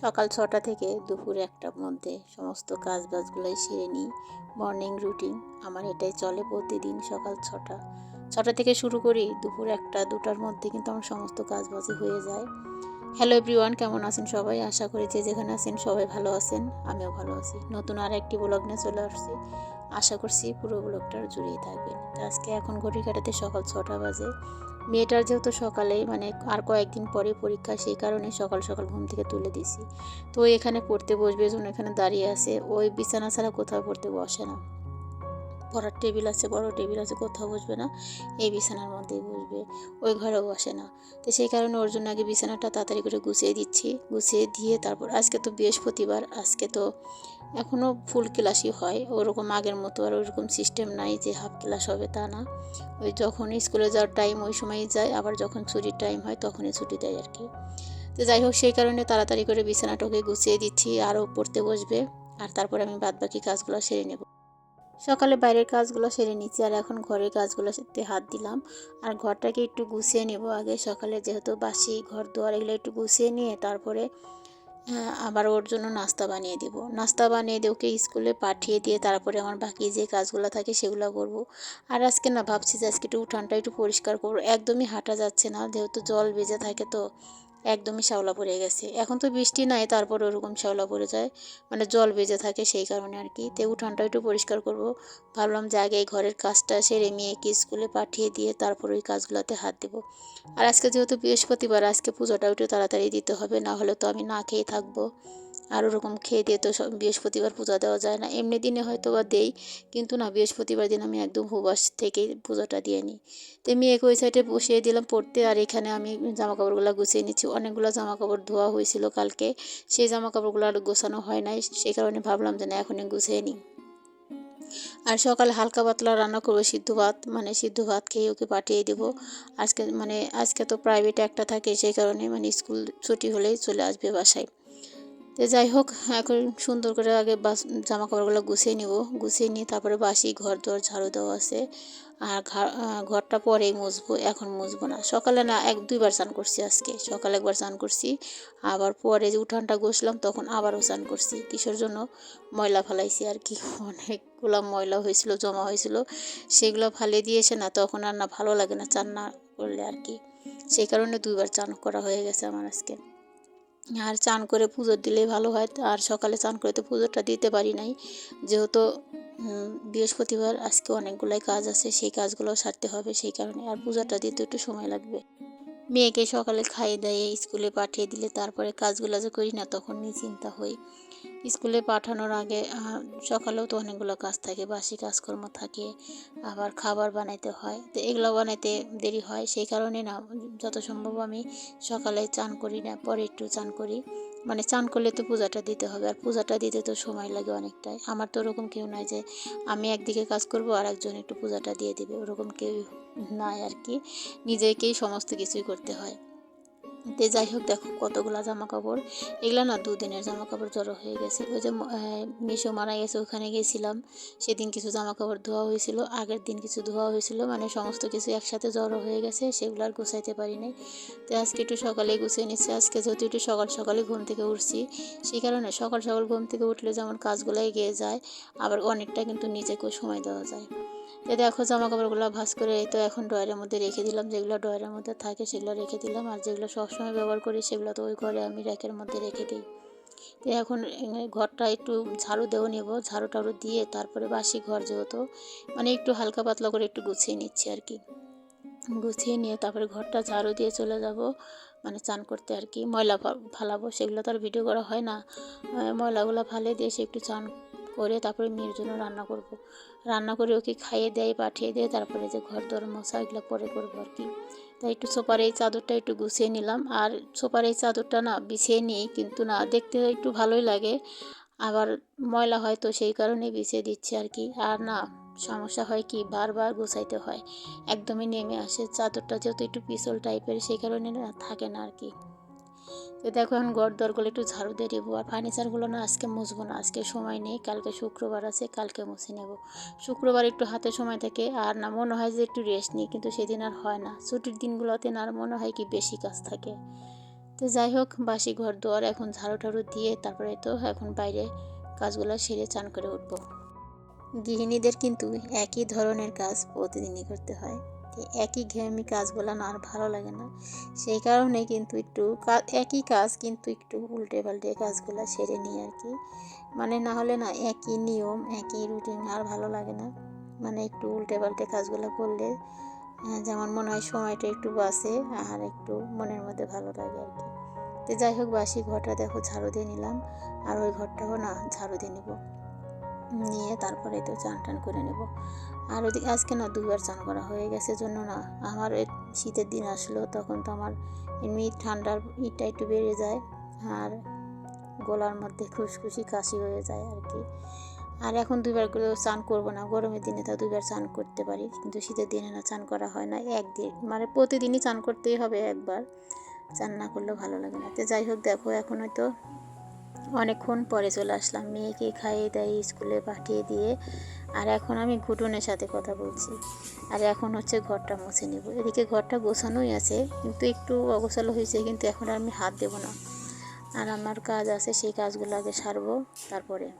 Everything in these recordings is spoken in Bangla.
সকাল ছটা থেকে দুপুর একটার মধ্যে সমস্ত কাজ বাজগুলোই সেরে নিই। মর্নিং রুটিন আমার এটাই চলে প্রতিদিন সকাল ছটা। ছটা থেকে শুরু করি, দুপুর একটা, দুটার মধ্যে কিন্তু আমার সমস্ত কাজ বাজি হয়ে যায়। হ্যালো এভরিওয়ান কেমন আছেন সবাই? আশা করি যে যেখানে আছেন সবাই ভালো আছেন, আমিও ভালো আছি। নতুন আর একটি ব্লগ নিয়ে চলে আসছি। আশা করছি পুরো ব্লগটার জুড়েই থাকবেন। আজকে এখন ঘড়ি কাটাতে সকাল ছটা বাজে। মেয়েটার যেহেতু সকালে মানে আর কয়েকদিন পরে পরীক্ষা, সেই কারণে সকাল সকাল ঘুম থেকে তুলে দিছি। তো এখানে পড়তে বসবে জন্য এখানে দাঁড়িয়ে আছে। ওই বিছানা ছাড়া কোথাও পড়তে বসে না। পড়ার টেবিল আছে, বড় টেবিল আছে, কোথাও বসবে না, এই বিছানার মধ্যেই বসবে, ওই ঘরেও বসে না। তো সেই কারণে ওর জন্য আগে বিছানাটা তাড়াতাড়ি করে গুছিয়ে দিচ্ছি, গুছিয়ে দিয়ে তারপর আজকে তো বৃহস্পতিবার, আজকে তো এখনও ফুল ক্লাসই হয়, ওরকম আগের মতো আর ওরকম সিস্টেম নাই যে হাফ ক্লাস হবে তা না। ওই যখন স্কুলে যাওয়ার টাইম ওই সময়ই যায়, আবার যখন ছুটির টাইম হয় তখনই ছুটি দেয় আর কি। তো যাই হোক, সেই কারণে তাড়াতাড়ি করে বিছানাটাকে গুছিয়ে দিচ্ছি, আরও পড়তে বসবে, আর তারপরে আমি বাদবাকি কাজগুলো সেরে নেব। সকালে বাইরের কাজগুলো সেরে নিচ্ছি আর এখন ঘরের কাজগুলোতে হাত দিলাম। আর ঘরটাকে একটু গুছিয়ে নেব আগে। সকালে যেহেতু বাসি ঘর দুয়ার এগুলো একটু গুছিয়ে নিয়ে তারপরে আবার ওর জন্য নাস্তা বানিয়ে দেব। নাস্তা বানিয়ে দিয়ে ওকে স্কুলে পাঠিয়ে দিয়ে তারপরে আমার বাকি যে কাজগুলো থাকে সেগুলো করব। আর আজকে না, ভাবছি যে আজকে একটু উঠানটা একটু পরিষ্কার করব। একদমই হাঁটা যাচ্ছে না, যেহেতু জল বেজে থাকে তো। একদমই শ্যাওলা পড়ে গেছে। এখন তো বৃষ্টি নাই তারপর ওরকম শ্যাওলা পড়ে যায় মানে জল বেজে থাকে সেই কারণে আর কি। তো উঠানটা একটু পরিষ্কার করব। ভাবলাম যে আগে এই ঘরের কাজটা সেরে মেয়েকে স্কুলে পাঠিয়ে দিয়ে তারপর ওই কাজগুলোতে হাত দেব। আর আজকে যেহেতু বৃহস্পতিবার, আজকে পুজোটা একটু তাড়াতাড়ি দিতে হবে, না হলে তো আমি না খেয়ে থাকব। আর ওরকম খেয়ে দিয়ে তো বৃহস্পতিবার পূজা দেওয়া যায় না। এমনি দিনে হয়তো বা দেই, কিন্তু না, বৃহস্পতিবার দিন আমি একদম উপবাস থেকেই পূজাটা দিয়ে নিই। তো মেয়েকে ওই সাইডে বসিয়ে দিলাম পড়তে, আর এখানে আমি জামা কাপড়গুলো গুছিয়ে নিচ্ছি। অনেকগুলো জামা কাপড় ধোয়া হয়েছিল কালকে। সেই জামা কাপড়গুলো আর গোছানো হয় নাই, সেই কারণে ভাবলাম যে না, এখনই গুছিয়ে নিই। আর সকালে হালকা পাতলা রান্না করব, সিদ্ধ ভাত মানে সিদ্ধ ভাত খেয়ে ওকে পাঠিয়ে দেবো। আজকে মানে আজকে তো প্রাইভেট একটা থাকে, সেই কারণে মানে স্কুল ছুটি হলেই চলে আসবে বাসায়। তো যাই হোক, এখন সুন্দর করে আগে বাস জামা কাপড়গুলো গুছিয়ে নিব। গুছিয়ে নিয়ে তারপরে বাসি ঘর দর ঝাড়ু দেওয়া আছে আর ঘরটা পরেই মুছবো, এখন মুছবো না। সকালে না এক, দুইবার স্নান করছি আজকে। সকালে একবার স্নান করছি। আবার পরে যে উঠানটা বসলাম তখন আবারও স্নান করছি। কিসের জন্য? ময়লা ফালাইছি আর কি। অনেকগুলো ময়লা হয়েছিল, জমা হয়েছিল। সেগুলো ফালিয়ে দিয়েছে না, তখন আর না ভালো লাগে না চান না করলে আর কি। সেই কারণে দুইবার চান করা হয়ে গেছে আমার আজকে। আর চান করে পুজো দিলে ভালো হয়। আর সকালে চান করে তো পুজোটা দিতে পারি নাই। যেহেতু বৃহস্পতিবার, আজকে অনেকগুলাই কাজ আছে, সেই কাজগুলো সারতে হবে, সেই কারণে আর পূজাটা দিতে একটু সময় লাগবে। মেয়েকে সকালে খাইয়ে দাইয়ে স্কুলে পাঠিয়ে দিলে তারপরে কাজগুলো যে করি না, তখন নিয়ে চিন্তা হই। স্কুলে পাঠানোর আগে সকালেও তো অনেকগুলো কাজ থাকে, বাসি কাজকর্ম থাকে, আবার খাবার বানাইতে হয়। তো এগুলো বানাইতে দেরি হয়, সেই কারণে না, যত সম্ভব আমি সকালে চান করি না, পরে একটু চান করি। মানে চান করলে তো পূজাটা দিতে হবে, আর পূজাটা দিতে তো সময় লাগে অনেকটাই। আমার তো ওরকম কেউ নাই যে, আমি একদিকে কাজ করব আর একজন একটু পূজাটা দিয়ে দিবে, ওরকম কেউ নাই আর কি। নিজেকেই সমস্ত কিছুই করতে হয়। তে যাই হোক, দেখো কতগুলা জামা কাপড় এগুলো না দুদিনের জামা কাপড় জড়ো হয়ে গেছে। ওই যে মিশো মারা গেছে, ওখানে গেছিলাম। সেদিন কিছু জামা কাপড় ধোয়া হয়েছিল, আগের দিন কিছু ধোয়া হয়েছিল মানে সমস্ত কিছু একসাথে জড়ো হয়ে গেছে, সেগুলো আর গুছাইতে পারি নাই। তো আজকে একটু সকালে গুছিয়ে নিচ্ছি, আজকে যেহেতু একটু সকাল সকালে ঘুম থেকে উঠছি, সেই কারণে সকাল সকাল ঘুম থেকে উঠলে যেমন কাজগুলো এগিয়ে যায়, আবার অনেকটা কিন্তু নিজেকেও সময় দেওয়া যায়। তো দেখো জামা কাপড়গুলো ভাঁজ করে তো এখন ড্রয়ারের মধ্যে রেখে দিলাম। যেগুলো ড্রয়ারের মধ্যে থাকে সেগুলো রেখে দিলাম। আর যেগুলো সবসময় ব্যবহার করি সেগুলো তো ওই ঘরে আমি র্যাকের মধ্যে রেখে দিই। তো এখন ঘরটা একটু ঝাড়ু দেও নেব। ঝাড়ু টাড়ু দিয়ে তারপরে বাসি ঘর যেহেতু মানে একটু হালকা পাতলা করে একটু গুছিয়ে নিচ্ছি আর কি। গুছিয়ে নিয়ে তারপরে ঘরটা ঝাড়ু দিয়ে চলে যাব মানে চান করতে আর কি। ময়লা ফালাবো, সেগুলো তো আর ভিডিও করা হয় না। ময়লাগুলো ফালে দিয়ে সে একটু চান করে তারপরে মেয়ের জন্য রান্না করব। রান্না করে ওকে খাইয়ে দেয়, পাঠিয়ে দেয়। তারপরে যে ঘর দর মশা এগুলো পরে করব আর কি। তাই একটু সোপার এই চাদরটা একটু গুছিয়ে নিলাম। আর সোপার এই চাদরটা না বিছিয়ে নিই, কিন্তু না, দেখতে একটু ভালোই লাগে। আবার ময়লা হয় তো সেই কারণে বিছিয়ে দিচ্ছে আর কি। আর না, সমস্যা হয় কি, বারবার গুছাইতে হয়। একদমই নেমে আসে। চাদরটা যেহেতু একটু পিছল টাইপের সেই কারণে থাকে না আর কি। তো দেখো এখন ঘর দরগুলো একটু ঝাড়ু দিয়ে দেবো আর ফার্নিচারগুলো না আজকে মুছবো না, আজকে সময় নেই, কালকে শুক্রবার আছে, কালকে মুছে নেব। শুক্রবার একটু হাতে সময় থাকে, আর না মনে হয় যে একটু রেস্ট নিই, কিন্তু সেদিন আর হয় না। ছুটির দিনগুলোতে না আর মনে হয় কি বেশি কাজ থাকে। তো যাই হোক, বাসি ঘর দুয়ার এখন ঝাড়ু টাড়ু দিয়ে তারপরে তো এখন বাইরে কাজগুলো সেরে চান করে উঠবো। গৃহিণীদের কিন্তু একই ধরনের কাজ প্রতিদিনই করতে হয়। একই ঘেয়েমি কাজগুলো না আর ভালো লাগে না। সেই কারণে কিন্তু একটু একই কাজ কিন্তু একটু উল্টে পাল্টে কাজগুলো সেরে নিই আর কি। মানে না হলে না একই নিয়ম, একই রুটিন আর ভালো লাগে না। মানে একটু উল্টে পাল্টে কাজগুলো করলে যেমন মনে হয় সময়টা একটু বাঁচে আর একটু মনের মধ্যে ভালো লাগে আর কি। তো যাই হোক, বাসি ঘরটা দেখো ঝাড়ু দিয়ে নিলাম। আর ওই ঘরটাও না ঝাড়ু দিয়ে নেব। নিয়ে তারপরে তো চান টান করে নেব। আর ওদিকে আজকে না দুবার চান করা হয়ে গেছে জন্য না, আমার এই শীতের দিন আসলো, তখন তো আমার এমনি ঠান্ডার ইটা একটু বেড়ে যায় আর গলার মধ্যে খুশখুশি কাশি হয়ে যায় আর কি। আর এখন দুইবার করে চান করব না, গরমের দিনে তো দুইবার চান করতে পারি, কিন্তু শীতের দিনে না চান করা হয় না একদিন মানে প্রতিদিনই চান করতেই হবে একবার, চান না করলেও ভালো লাগে না। তো যাই হোক দেখো, এখন হয়তো অনেকক্ষণ পরে চলে আসলাম। মেয়েকে খাইয়ে দাইয়ে স্কুলে পাঠিয়ে দিয়ে। আর এখন আমি ঘুটনের সাথে কথা বলছি। আর এখন হচ্ছে ঘরটা মুছে নেব। এদিকে ঘরটা গোছানোই আছে, কিন্তু একটু অগোছালো হয়েছে, কিন্তু এখন আর আমি হাত দেবো না। আর আমার কাজ আছে, সেই কাজগুলো আগে সারবো তারপরে।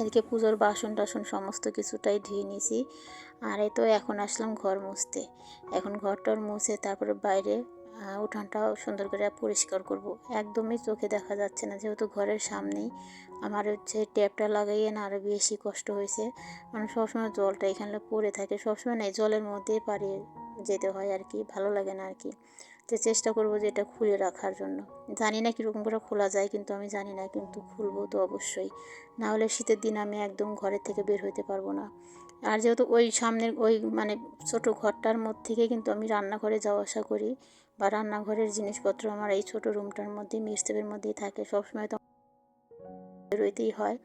এদিকে পুজোর বাসন টাসন সমস্ত কিছুটাই ধুয়ে নিয়েছি। আর এই তো এখন আসলাম ঘর মুছতে। এখন ঘরটার মুছে তারপরে বাইরে উঠানটাও সুন্দর করে পরিষ্কার করব। একদমই চোখে দেখা যাচ্ছে না, যেহেতু ঘরের সামনেই। আমার হচ্ছে ট্যাপটা লাগাইয়ে না আরও বেশি কষ্ট হয়েছে। মানে সবসময় জলটা এখানে পড়ে থাকে, সবসময় না জলের মধ্যেই পাড়িয়ে যেতে হয় আর কি ভালো লাগে না আর কি তো চেষ্টা করব যে এটা খুলে রাখার জন্য। জানি না কীরকম করে খোলা যায়, কিন্তু আমি জানি না কিন্তু খুলবো তো অবশ্যই। না হলে শীতের দিন আমি একদম ঘরের থেকে বের হইতে পারব না। আর যেহেতু ওই সামনের ওই মানে ছোট ঘরটার মধ্যে থেকে কিন্তু আমি রান্নাঘরে যাওয়া আসা করি বা রান্নাঘরের জিনিসপত্র আমার এই ছোট রুমটার মধ্যে মিস্টেপের মধ্যেই থাকে, সবসময় তো বেরোইতেই হয়।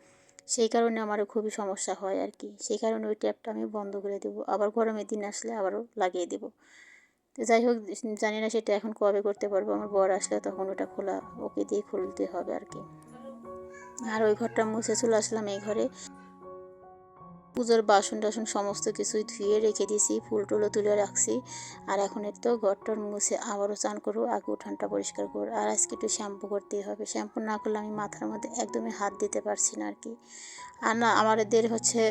সেই কারণে আমারও খুবই সমস্যা হয় আর কি। সেই কারণে ওই ট্যাপটা আমি বন্ধ করে দেবো। আবার গরমের দিন আসলে আবারও লাগিয়ে দেবো। তো যাই হোক, জানি না সেটা এখন কবে করতে পারব। আমার বর আসলে তখন ওটা খোলা, ওকে দিয়ে খুলতে হবে আর কি। আর ওই ঘরটা মুছে চলে আসলাম এই ঘরে। পুজোর বাসন টাসন সমস্ত কিছুই ধুয়ে রেখে দিয়েছি ফুল টুলো তুলে রাখছি। আর এখন তো ঘরটার মুছে আবারও চান করব, আগে উঠানটা পরিষ্কার করব। আর আজকে একটু শ্যাম্পু করতেই হবে। শ্যাম্পু না করলে আমি মাথার মধ্যে একদমই হাত দিতে পারছি না আর কি। আর না আমাদের হচ্ছে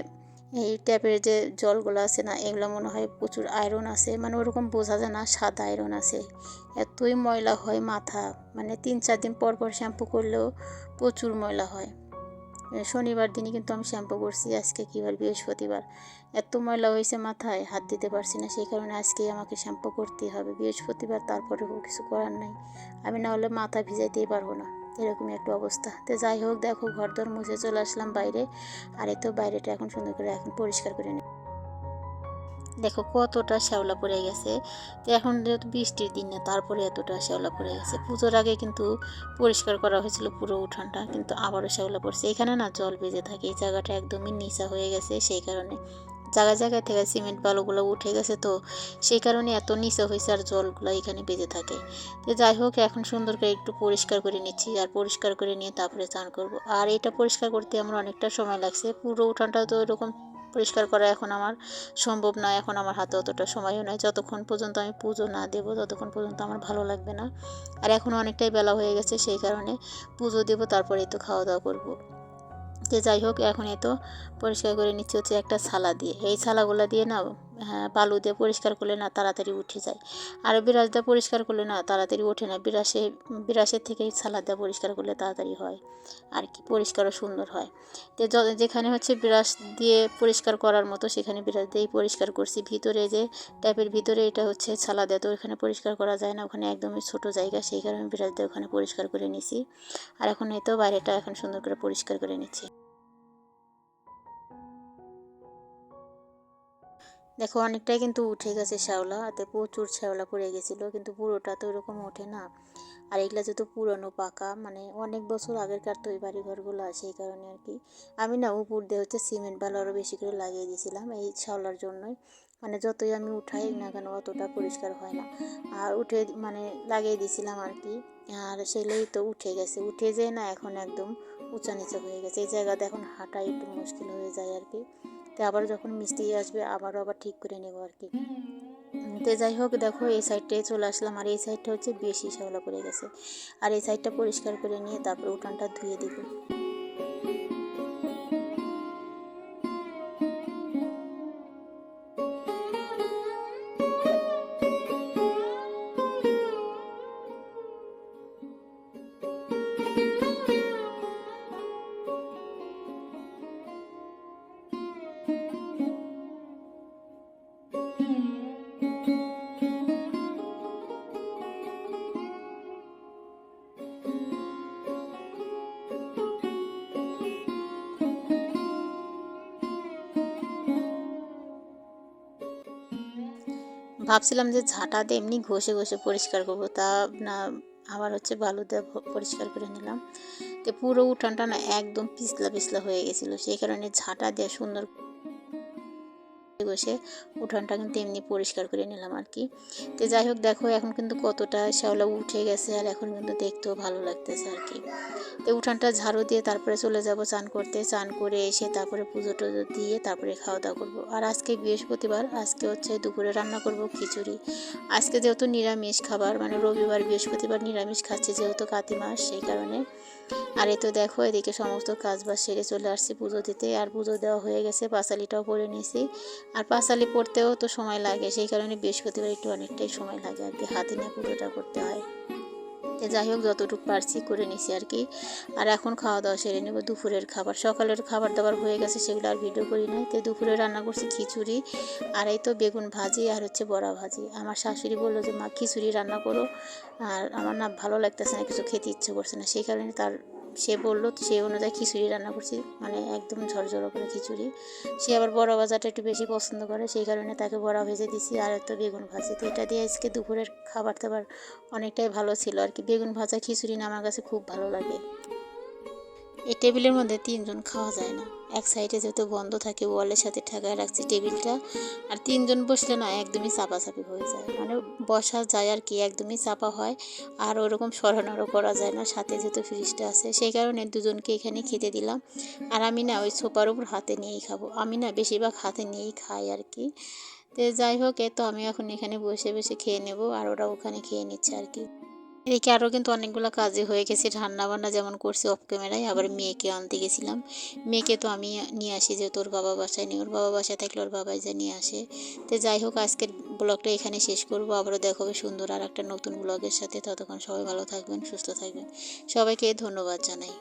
এই ট্যাপের যে জলগুলো আছে না, এগুলো মনে হয় প্রচুর আয়রন আছে। মানে ওরকম বোঝা যায় না, সাদা আয়রন আছে। এতই ময়লা হয় মাথা। মানে তিন চার দিন পর পর শ্যাম্পু করলেও প্রচুর ময়লা হয়। শনিবার দিনই কিন্তু আমি শ্যাম্পু করছি, আজকে কী বার বৃহস্পতিবার। এত ময়লা হয়েছে মাথায়, হাত দিতে পারছি না, সেই কারণে আজকেই আমাকে শ্যাম্পু করতেই হবে। বৃহস্পতিবার তারপরে কিছু করার নাই। আমি না হলে মাথা ভিজাইতেই পারব না, এরকমই একটা অবস্থা। তো যাই হোক, দেখো ঘর মুছে চলে আসলাম বাইরে। আর এত বাইরেটা এখন সুন্দর করে এখন পরিষ্কার করে নিই দেখো কতটা শ্যাওলা পড়ে গেছে। তো এখন যেহেতু বৃষ্টির দিন না, তারপরে এতটা শ্যাওলা পড়ে গেছে। পুজোর আগে কিন্তু পরিষ্কার করা হয়েছিল পুরো উঠানটা, কিন্তু আবারও শ্যাওলা পড়ছে। এখানে না জল বেজে থাকে, এই জায়গাটা একদমই নিচা হয়ে গেছে সেই কারণে। জায়গায় জায়গায় থেকে সিমেন্ট বালুগুলো উঠে গেছে তো, সেই কারণে এত নিচে হয়েছে আর জলগুলো এখানে বেজে থাকে। তো যাই হোক, এখন সুন্দর করে একটু পরিষ্কার করে নিচ্ছি আর পরিষ্কার করে নিয়ে তারপরে চান করব। আর এটা পরিষ্কার করতে আমার অনেকটা সময় লাগছে। পুরো উঠানটা তো এরকম পরিষ্কার করা এখন আমার সম্ভব নয়, এখন আমার হাতে অতটা সময়ও নয় যতক্ষণ পর্যন্ত আমি পুজো না দেবো, ততক্ষণ পর্যন্ত আমার ভালো লাগবে না। আর এখন অনেকটাই বেলা হয়ে গেছে, সেই কারণে পুজো দেবো, তারপরে তো খাওয়া দাওয়া করব। যে যাই হোক এখন এ তো পরিষ্কার করে নিচ্ছি হচ্ছে একটা ছালা দিয়ে। এই ছালাগুলো দিয়ে না বালু দিয়ে পরিষ্কার করলে না তাড়াতাড়ি উঠে যায়। আর বিরাস দিয়ে পরিষ্কার করলে না তাড়াতাড়ি ওঠে না। বিরাসে বিরাসের থেকেই ছালা দিয়ে পরিষ্কার করলে তাড়াতাড়ি হয়। আর কি পরিষ্কারও সুন্দর হয়। তো যেখানে হচ্ছে বিরাস দিয়ে পরিষ্কার করার মতো সেখানে বিরাস দিয়েই পরিষ্কার করছি। ভিতরে যে ট্যাপের ভিতরে এটা হচ্ছে ছালা দেয় তো ওখানে পরিষ্কার করা যায় না। ওখানে একদমই ছোট জায়গা, সেই কারণে বিরাস দিয়ে ওখানে পরিষ্কার করে নিছি। আর এখন এই তো বাইরেটা এখন সুন্দর করে পরিষ্কার করে নিচ্ছি। দেখো, অনেকটাই কিন্তু উঠে গেছে শ্যাওলা। হাতে প্রচুর শ্যাওলা পড়ে গেছিল, কিন্তু পুরোটা তো ওরকম ওঠে না। আর এগুলো যেহেতু পুরনো পাকা মানে অনেক বছর আগেরকার তো এই বাড়ি ঘরগুলো এই কারণে আর কি। আমি না উপর দিয়ে হচ্ছে সিমেন্ট বালু আরও বেশি করে লাগিয়ে দিয়েছিলাম এই শ্যাওলার জন্যই। মানে যতই আমি উঠাই না কেন, অতটা পরিষ্কার হয় না। আর উঠে মানে লাগিয়ে দিয়েছিলাম আর কি। আর সেগুলোই তো উঠে গেছে। উঠে যেয়ে না এখন একদম উঁচা নিচে হয়ে গেছে। এই জায়গাতে এখন হাঁটা একটু মুশকিল হয়ে যায় আর কি। তো আবার যখন মিস্ত্রি আসবে আবারও আবার ঠিক করে নেব আর কি। তো যাই হোক দেখো এই সাইডটায় চলে আসলাম। আর এই সাইডটা হচ্ছে বেশি শ্যাওলা পড়ে গেছে। আর এই সাইডটা পরিষ্কার করে নিয়ে তারপরে উঠানটা ধুয়ে দিব। ভাবছিলাম যে ঝাঁটা দিয়ে এমনি ঘষে ঘষে পরিষ্কার করব। তা না, আবার হচ্ছে বালু দিয়ে পরিষ্কার করে নিলাম। তো পুরো উঠানটা না একদম পিছলা পিছলা হয়ে গেছিল। সেই কারণে ঝাঁটা দিয়ে সুন্দর বসে উঠানটা কিন্তু এমনি পরিষ্কার করে নিলাম আর কি। তো যাই হোক, দেখো এখন কিন্তু কতটা শ্যাওলা উঠে গেছে আর এখন কিন্তু দেখতেও ভালো লাগতেছে আর কি। তো উঠানটা ঝাড়ু দিয়ে তারপরে চলে যাব চান করতে। চান করে এসে তারপরে পুজো টুজো দিয়ে তারপরে খাওয়া দাওয়া করব। আর আজকে বৃহস্পতিবার, আজকে হচ্ছে দুপুরে রান্না করব খিচুড়ি। আজকে যেহেতু নিরামিষ খাবার মানে রবিবার বৃহস্পতিবার নিরামিষ খাচ্ছি যেহেতু কাতি মাস, সেই কারণে আর এই তো দেখো, এদিকে সমস্ত কাজ বাজ সেরে চলে আসছি পুজো দিতে। আর পুজো দেওয়া হয়ে গেছে, পাঁচালিটাও পরে নিয়েছি। আর পাঁচালি পড়তেও তো সময় লাগে, সেই কারণে বৃহস্পতিবার একটু অনেকটাই সময় লাগে আর কি, হাতে নিয়ে পুজোটা করতে হয়। যাই হোক যতটুকু পারছি করে নিছি আর কি। আর এখন খাওয়া দাওয়া সেরে নেব। দুপুরের খাবার, সকালের খাবার দাবার হয়ে গেছে, সেগুলো আর ভিডিও করি নাই। তো দুপুরে রান্না করছি খিচুড়ি, আর এই তো বেগুন ভাজি আর হচ্ছে বড়া ভাজি। আমার শাশুড়ি বলল যে, মা, খিচুড়ি রান্না করো। আর আমার না ভালো লাগতেছে না, কিছু খেতে ইচ্ছে করছে না। সেই কারণে তার সে বলল তো সে অনুযায়ী খিচুড়ি রান্না করছি। মানে একদম ঝরঝরো করে খিচুড়ি। সে আবার বড়া ভাজাটা একটু বেশি পছন্দ করে, সেই কারণে তাকে বড়া ভেজে দিছি আর একটা বেগুন ভাজি। তো এটা দিয়ে আজকে দুপুরের খাবার দাবার অনেকটাই ভালো ছিল আর কি। বেগুন ভাজা খিচুড়ি না আমার কাছে খুব ভালো লাগে। এই টেবিলের মধ্যে তিনজন খাওয়া যায় না। এক সাইডে যেহেতু বন্ধ থাকে, ওয়ালের সাথে ঠেকায় রাখছি টেবিলটা। আর তিনজন বসলে না একদমই চাপাচাপি হয়ে যায়। মানে বসা যায় আর কি, একদমই চাপা হয়। আর ওরকম সরানোরও করা যায় না, সাথে যেহেতু ফ্রিজটা আছে। সেই কারণে দুজনকে এখানে খেতে দিলাম। আর আমি না ওই সোপার উপর হাতে নিয়েই খাব। আমি না বেশিরভাগ হাতে নিয়েই খাই আর কি। তো যাই হোক এ তো আমি এখন এখানে বসে বসে খেয়ে নেব, আর ওরা ওখানে খেয়ে নিচ্ছে আর কি। এদিকে আরও কিন্তু অনেকগুলো কাজই হয়ে গেছে রান্না বান্না যেমন করছি অফ ক্যামেরায় আবার মেয়েকে আনতে গেছিলাম। মেয়েকে তো আমি নিয়ে আসি যে তোর বাবা বাসায় নেই, ওর বাবা বাসায় থাকলে ওর বাবাই যা নিয়ে আসে। তো যাই হোক, আজকের ব্লগটা এখানে শেষ করব। আবারও দেখো সুন্দর আর একটা নতুন ব্লগের সাথে। ততক্ষণ সবাই ভালো থাকবেন, সুস্থ থাকবেন। সবাইকে ধন্যবাদ জানাই।